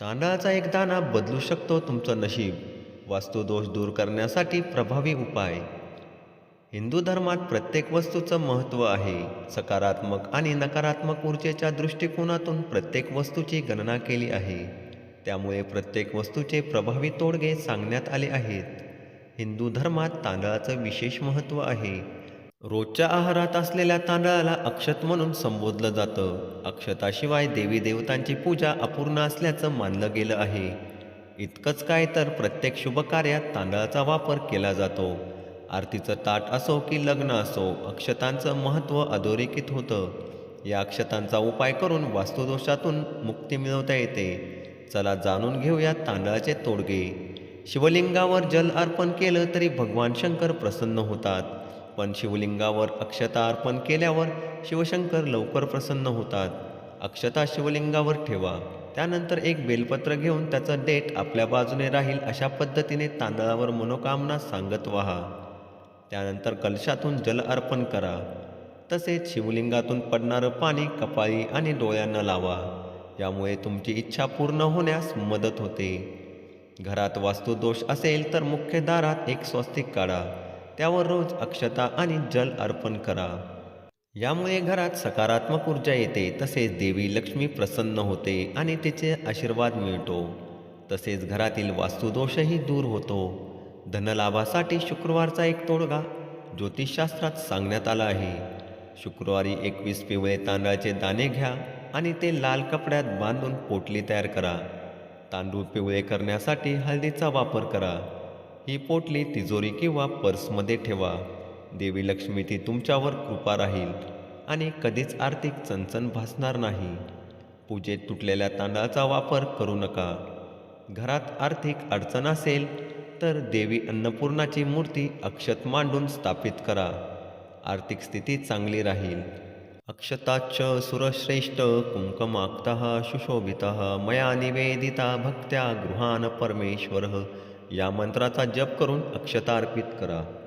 तांदळाचा एक दाना बदलू शकतो तुमचं नशीब. वास्तुदोष दूर करण्यासाठी प्रभावी उपाय. हिंदू धर्मात प्रत्येक वस्तूचं महत्त्व आहे. सकारात्मक आणि नकारात्मक ऊर्जेच्या दृष्टिकोनातून प्रत्येक वस्तूची गणना केली आहे. त्यामुळे प्रत्येक वस्तूचे प्रभावी तोडगे सांगण्यात आले आहेत. हिंदू धर्मात तांदळाचं विशेष महत्त्व आहे. रोजच्या आहारात असलेल्या तांदळाला अक्षत म्हणून संबोधलं जातं. अक्षताशिवाय देवी देवतांची पूजा अपूर्ण असल्याचं मानलं गेलं आहे. इतकंच काय तर प्रत्येक शुभ कार्यात तांदळाचा वापर केला जातो. आरतीचं ताट असो की लग्न असो अक्षतांचं महत्त्व अधोरेखित होतं. या अक्षतांचा उपाय करून वास्तुदोषातून मुक्ती मिळवता येते. चला जाणून घेऊया तांदळाचे तोडगे. शिवलिंगावर जल अर्पण केलं तरी भगवान शंकर प्रसन्न होतात. पण शिवलिंगावर अक्षता अर्पण केल्यावर शिवशंकर लवकर प्रसन्न होतात. अक्षता शिवलिंगावर ठेवा. त्यानंतर एक बेलपत्र घेऊन त्याचं डेट आपल्या बाजूने राहील अशा पद्धतीने तांदळावर मनोकामना सांगत व्हा. त्यानंतर कलशातून जल अर्पण करा. तसेच शिवलिंगातून पडणारं पाणी कपाळी आणि डोळ्यांना लावा. यामुळे तुमची इच्छा पूर्ण होण्यास मदत होते. घरात वास्तुदोष असेल तर मुख्य दारात एक स्वस्तिक काढा. त्यावर रोज अक्षता आणि जल अर्पण करा. यामुळे घरात सकारात्मक ऊर्जा येते तसेच देवी लक्ष्मी प्रसन्न होते आणि तिचे आशीर्वाद मिळतो. तसेच घरातील वास्तुदोषही दूर होतो. धनलाभासाठी शुक्रवारचा एक तोडगा ज्योतिषशास्त्रात सांगण्यात आला आहे. शुक्रवारी एकवीस पिवळे तांदळाचे दाणे घ्या आणि ते लाल कपड्यात बांधून पोटली तयार करा. तांदूळ पिवळे करण्यासाठी हळदीचा वापर करा. ही पोटली तिजोरी किंवा पर्समध्ये ठेवा. देवी लक्ष्मी ती तुमच्यावर कृपा राहील आणि कधीच आर्थिक चणचण भासणार नाही. पूजेत तुटलेल्या तांदळाचा वापर करू नका. घरात आर्थिक अडचण असेल तर देवी अन्नपूर्णाची मूर्ती अक्षत मांडून स्थापित करा. आर्थिक स्थिती चांगली राहील. अक्षताच्च सुरश्रेष्ठ कुंकमाक्तः सुशोभितः मया निवेदिता भक्त्या गृहान परमेश्वर या मंत्राचा जप करून अक्षता अर्पित करा.